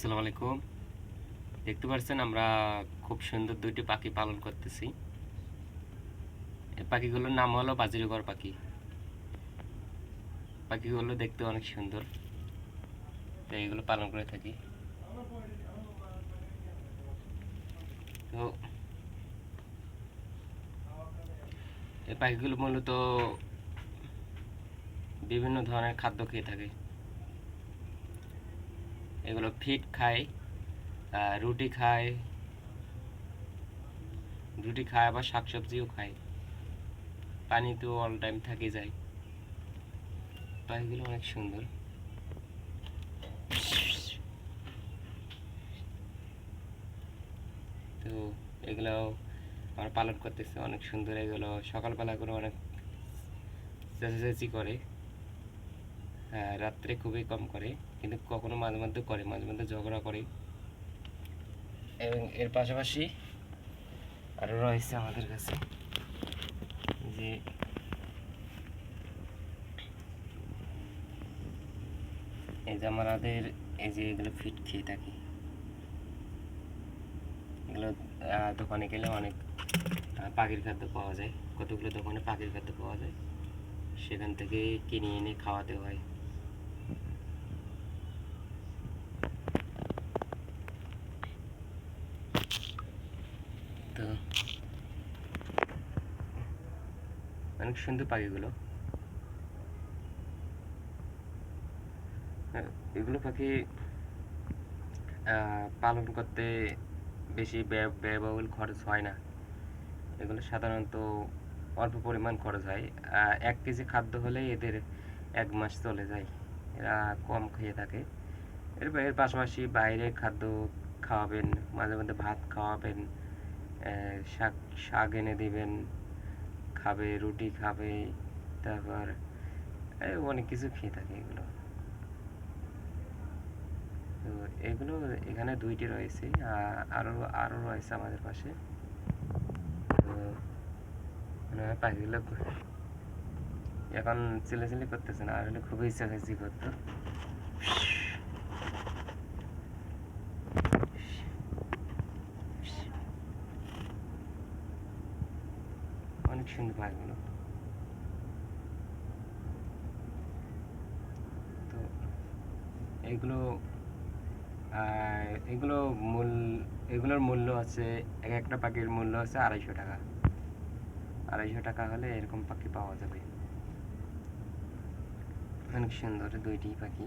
আসসালামু আলাইকুম। দেখতে পাচ্ছেন আমরা খুব সুন্দর দুইটি পাখি পালন করতেছি। এই পাখিগুলোর নাম হলো বাজিরগড় পাখি। পাখিগুলো দেখতে অনেক সুন্দর। তো এইগুলো পালন করে থাকি। তো এই পাখিগুলো মূলত বিভিন্ন ধরনের খাদ্য খেয়ে থাকে। এগুলো ফিট খায় রুটি খায় রুটি খায় আবার শাকসবজিও খায় পানি তো অল টাইম থাকে যায় পাখিগুলো অনেক সুন্দর। তো এগুলো আমরা পালন করতেছি, অনেক সুন্দর এগুলো। সকালবেলা করে অনেক চেঁচাচেঁচি করে। রাত্রে খুবই কম করে, কিন্তু কখনো মাঝে মধ্যে করে, মাঝে মধ্যে ঝগড়া করে। এবং এর পাশাপাশি আরও রয়েছে আমাদের কাছে যে এই যে আমাদের এই যে এগুলো ফিট খেয়ে থাকি। এগুলো দোকানে গেলে অনেক পাখির খাদ্য পাওয়া যায়। কতগুলো দোকানে পাখির খাদ্য পাওয়া যায়। সেখান থেকে কিনে এনে খাওয়াতে হয়। অনেক সুন্দর পাখিগুলো। হ্যাঁ, এগুলো পাখি পালন করতে বেশি ব্যয়বহুল খরচ হয় না। এগুলো সাধারণত অল্প পরিমাণ খরচ হয়। এক কেজি খাদ্য হলে এদের এক মাস চলে যায়। এরা কম খেয়ে থাকে। এর পাশাপাশি বাইরে খাদ্য খাওয়াবেন মাঝে মধ্যে ভাত খাওয়াবেন শাক শাক এনে দিবেন, খাবে, রুটি খাবে, তারপর অনেক কিছু খেয়ে থাকে এগুলো। তো এগুলো এখানে দুইটি রয়েছে, আ- আরও আরও রয়েছে আমাদের পাশে। তো পাখিগুলো এখন চিল্লাচিল্লি করতেছে না, আর হলে খুবই চেঁচাচি করতো। অনেক সুন্দর পাখিগুলো তো এগুলো এগুলো মূল, এগুলোর মূল্য আছে এক একটা পাখির মূল্য আছে আড়াইশো টাকা। আড়াইশো টাকা হলে এরকম পাখি পাওয়া যাবে। অনেক সুন্দর দুইটি পাখি।